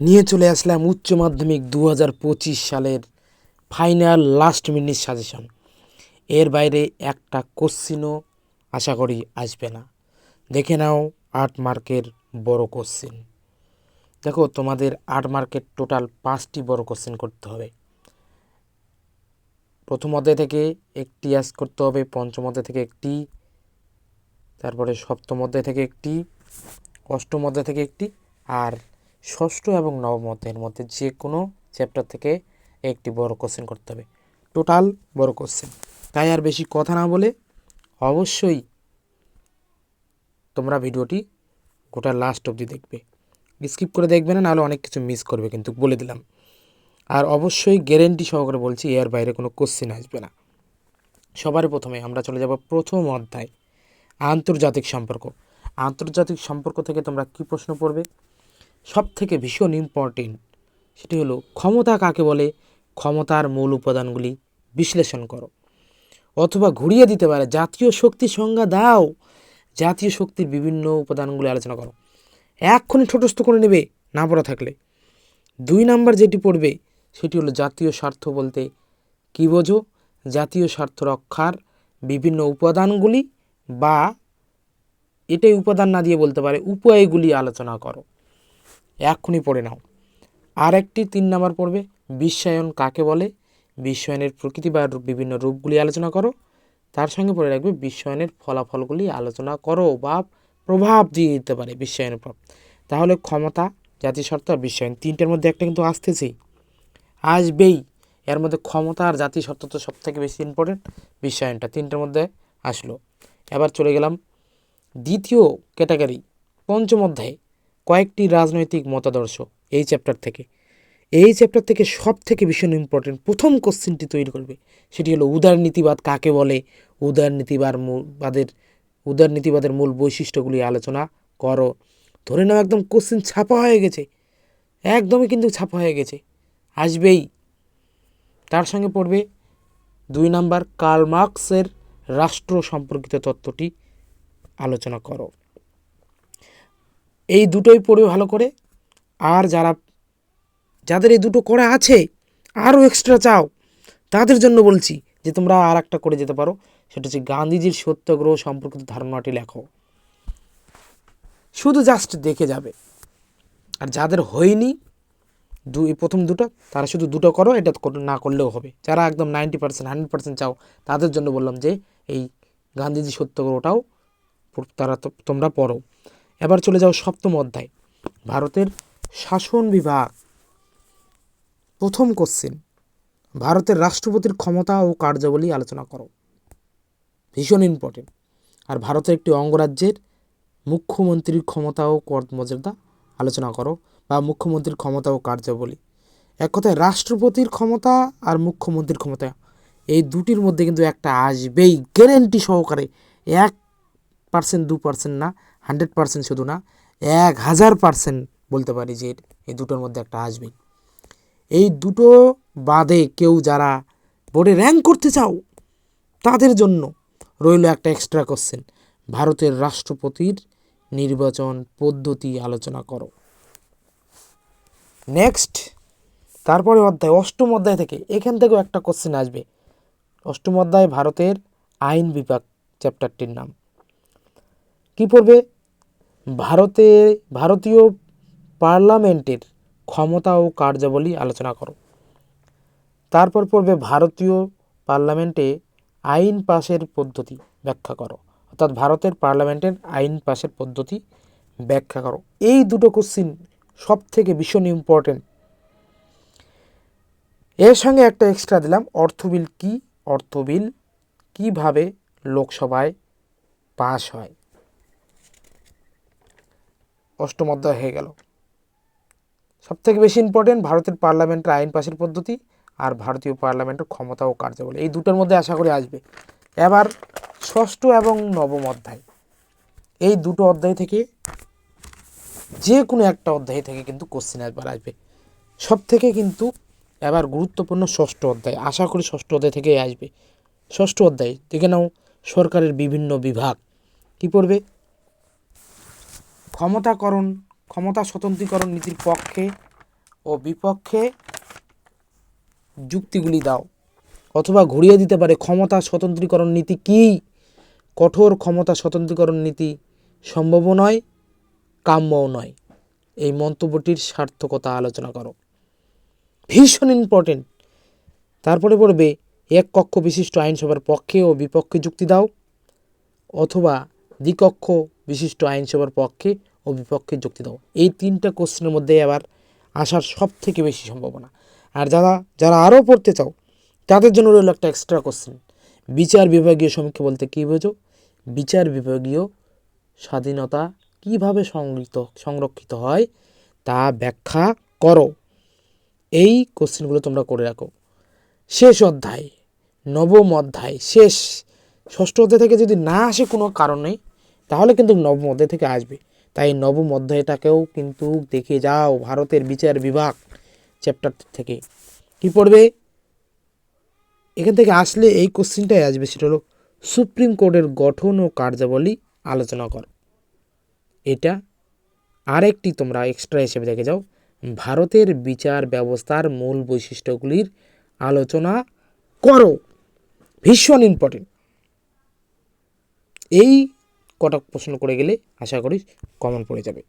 নিয়ে চলে আসলাম উচ্চ মাধ্যমিক দু হাজার পঁচিশ সালের ফাইনাল লাস্ট মিনিট সাজেশন। এর বাইরে একটা কোশ্চিনও আশা করি আসবে না। দেখে নাও আট মার্কের বড় কোশ্চিন। দেখো, তোমাদের আট মার্কের টোটাল পাঁচটি বড় কোশ্চেন করতে হবে। প্রথম অধ্যায় থেকে একটি আস করতে হবে, পঞ্চম অধ্যায় থেকে একটি, তারপরে সপ্তম অধ্যায় থেকে একটি, অষ্টম অধ্যায় থেকে একটি, আর ষষ্ঠ এবং নবম অধ্যায়ের মধ্যে যে কোনো চ্যাপ্টার থেকে একটি বড় কোশ্চেন করতে হবে। টোটাল বড় কোশ্চেন তাই আর বেশি কথা না বলে অবশ্যই তোমরা ভিডিওটি গোটা লাস্ট অবধি দেখবে। স্কিপ করে দেখবে না, নাহলে অনেক কিছু মিস করবে কিন্তু বলে দিলাম। আর অবশ্যই গ্যারেন্টি সহকারে বলছি, এর বাইরে কোনো কোশ্চেন আসবে না। সবার প্রথমে আমরা চলে যাব প্রথম অধ্যায়, আন্তর্জাতিক সম্পর্ক। আন্তর্জাতিক সম্পর্ক থেকে তোমরা কী প্রশ্ন পড়বে? সব থেকে ভীষণ ইম্পর্টেন্ট সেটি হলো ক্ষমতা কাকে বলে? ক্ষমতার মূল উপাদানগুলি বিশ্লেষণ করো। অথবা ঘুরিয়ে দিতে পারে, জাতীয় শক্তির সংজ্ঞা দাও। জাতীয় শক্তির বিভিন্ন উপাদানগুলি আলোচনা করো। এক্ষুনি ঠোঁটস্থ করে নেবে, না পড়া থাকলে। দুই নাম্বার যেটি পড়বে, সেটি হলো জাতীয় স্বার্থ বলতে কী বোঝো? জাতীয় স্বার্থ রক্ষার বিভিন্ন উপাদানগুলি বা এটাই উপাদান না দিয়ে বলতে পারে, উপায়গুলি আলোচনা করো। এক্ষুনি পড়ে নাও। আর একটি তিন নাম্বার পড়বে বিশ্বায়ন কাকে বলে? বিশ্বায়নের প্রকৃতি বা বিভিন্ন রূপগুলি আলোচনা করো। তার সঙ্গে পড়ে রাখবে বিশ্বায়নের ফলাফলগুলি আলোচনা করো বা প্রভাব দিয়ে দিতে পারে বিশ্বায়নের প্রভাব তাহলে ক্ষমতা স্বার্থ আর বিশ্বায়ন তিনটের মধ্যে একটা কিন্তু আসতেছেই। আসবেই। এর মধ্যে ক্ষমতা আর স্বার্থ তো সব থেকে বেশি ইম্পর্টেন্ট বিশ্বায়নটা তিনটের মধ্যে আসলো। এবার চলে গেলাম দ্বিতীয় ক্যাটাগরি, পঞ্চম অধ্যায়ে। কয়েকটি রাজনৈতিক মতাদর্শ এই চ্যাপ্টার থেকে। এই চ্যাপ্টার থেকে সব থেকে ভীষণ ইম্পর্টেন্ট প্রথম কোশ্চেনটি তৈরি করবে। সেটি হলো উদারনীতিবাদ কাকে বলে? উদারনীতিবাদ মূলবাদের উদারনীতিবাদের মূল বৈশিষ্ট্যগুলি আলোচনা করো। ধরে নাও, একদম কোশ্চেন ছাপা হয়ে গেছে। একদমই কিন্তু ছাপা হয়ে গেছে। আসবেই। তার সঙ্গে পড়বে, দুই নাম্বার, কার্ল মার্কসের রাষ্ট্র সম্পর্কিত তত্ত্বটি আলোচনা করো। এই দুটোই পড়বে ভালো করে। আর যারা, যাদের এই দুটো করা আছে, আরও এক্সট্রা চাও, তাদের জন্য বলছি যে তোমরা আর একটা করে যেতে পারো। সেটা হচ্ছে গান্ধীজির সত্যাগ্রহ সম্পর্কিত ধারণাটি লেখো। শুধু জাস্ট দেখে যাবে। আর যাদের হয়নি, দু দুই প্রথম দুটো, তারা শুধু দুটো করো, এটা না করলেও হবে। যারা একদম নাইনটি পার্সেন্ট হান্ড্রেড পার্সেন্ট চাও, তাদের জন্য বললাম যে এই গান্ধীজি সত্যাগ্রহটাও, তারা তোমরা পড়ো। এবার চলে যাও সপ্তম অধ্যায়, ভারতের শাসন বিভাগ। প্রথম কোশ্চেন ভারতের রাষ্ট্রপতির ক্ষমতা ও কার্যাবলী আলোচনা করো। ভীষণ ইম্পর্টেন্ট আর ভারতের একটি অঙ্গরাজ্যের মুখ্যমন্ত্রীর ক্ষমতা ও কর্মমর্যাদা আলোচনা করো, বা মুখ্যমন্ত্রীর ক্ষমতা ও কার্যাবলী। এক কথায় রাষ্ট্রপতির ক্ষমতা আর মুখ্যমন্ত্রীর ক্ষমতা, এই দুটির মধ্যে কিন্তু একটা আসবেই। গ্যারেন্টি সহকারে এক পার্সেন্ট দু পার্সেন্ট না হান্ড্রেড পার্সেন্ট শুধু না, এক হাজার পার্সেন্ট বলতে পারি যে এই দুটোর মধ্যে একটা আসবেই। এই দুটো বাদে কেউ যারা বোর্ডে র্যাঙ্ক করতে চাও, তাদের জন্য রইল একটা এক্সট্রা কোশ্চেন। ভারতের রাষ্ট্রপতির নির্বাচন পদ্ধতি আলোচনা করো। নেক্সট, তারপরে অধ্যায়, অষ্টম অধ্যায় থেকে এখান থেকেও একটা কোশ্চেন আসবে। অষ্টম অধ্যায়, ভারতের আইন বিভাগ, চ্যাপ্টারটির নাম। কি পড়বে? ভারতে, ভারতীয় পার্লামেন্টের ক্ষমতা ও কার্যাবলী আলোচনা করো। তারপর পড়বে ভারতীয় পার্লামেন্টে আইন পাশের পদ্ধতি ব্যাখ্যা করো। অর্থাৎ ভারতের পার্লামেন্টের আইন পাশের পদ্ধতি ব্যাখ্যা করো। এই দুটো কোশ্চিন সব থেকে ভীষণ ইম্পর্টেন্ট এর সঙ্গে একটা এক্সট্রা দিলাম, অর্থ বিল কি? অর্থ বিল কীভাবে লোকসভায় পাশ হয়? অষ্টম অধ্যায় হয়ে গেল। সব থেকে বেশি ইম্পর্টেন্ট ভারতের পার্লামেন্টের আইন পাশের পদ্ধতি আর ভারতীয় পার্লামেন্টের ক্ষমতা ও কার্যাবলী। এই দুটোর মধ্যে আশা করি আসবে। এবার ষষ্ঠ এবং নবম অধ্যায়। এই দুটো অধ্যায় থেকে যে কোনো একটা অধ্যায় থেকে কিন্তু কোশ্চেন একবার আসবে। সব থেকে কিন্তু এবার গুরুত্বপূর্ণ ষষ্ঠ অধ্যায়। আশা করি ষষ্ঠ অধ্যায় থেকেই আসবে। ষষ্ঠ অধ্যায়, দেখে নাও, সরকারের বিভিন্ন বিভাগ কি পড়বে? ক্ষমতাকরণ ক্ষমতা স্বতন্ত্রীকরণ নীতির পক্ষে ও বিপক্ষে যুক্তিগুলি দাও। অথবা ঘুরিয়ে দিতে পারে ক্ষমতা স্বতন্ত্রীকরণ নীতি কী? কঠোর ক্ষমতা স্বতন্ত্রীকরণ নীতি সম্ভব নয়, কাম্যও নয়। এই মন্তব্যটির সার্থকতা আলোচনা করো। ভীষণ ইম্পর্টেন্ট তারপরে পড়বে, এক কক্ষ বিশিষ্ট আইনসভার পক্ষে ও বিপক্ষে যুক্তি দাও, অথবা দ্বিকক্ষ বিশিষ্ট আইনসভার পক্ষে ও বিপক্ষে যুক্তি দাও এই তিনটা কোশ্চেনের মধ্যে আবার আসার সব থেকে বেশি সম্ভাবনা। আর যারা যারা আরও পড়তে চাও, তাদের জন্য রইল একটা এক্সট্রা কোশ্চেন বিচার বিভাগীয় সমীক্ষা বলতে কী বোঝো? বিচার বিভাগীয় স্বাধীনতা কীভাবে সংরক্ষিত সংরক্ষিত হয় তা ব্যাখ্যা করো। এই কোশ্চেনগুলো তোমরা করে রাখো। শেষ অধ্যায়, নবম অধ্যায়, শেষ। ষষ্ঠ অধ্যায় থেকে যদি না আসে কোনো কারণে তাহলে কিন্তু নবম অধ্যায় থেকে আসবে। তাই নবম অধ্যায়টাকেও কিন্তু দেখে যাও ভারতের বিচার বিভাগ চ্যাপ্টার থেকে। কি পড়বে? এখান থেকে আসলে এই কোশ্চেনটাই আসবে, সেটা হলো সুপ্রিম কোর্টের গঠন ও কার্যাবলী আলোচনা কর। এটা আরেকটি তোমরা এক্সট্রা হিসেবে দেখে যাও। ভারতের বিচার ব্যবস্থার মূল বৈশিষ্ট্যগুলির আলোচনা করো। ভীষণ ইম্পর্টেন্ট এই কটা প্রশ্ন করে গেলে আশা করি কমন পড়ে যাবে।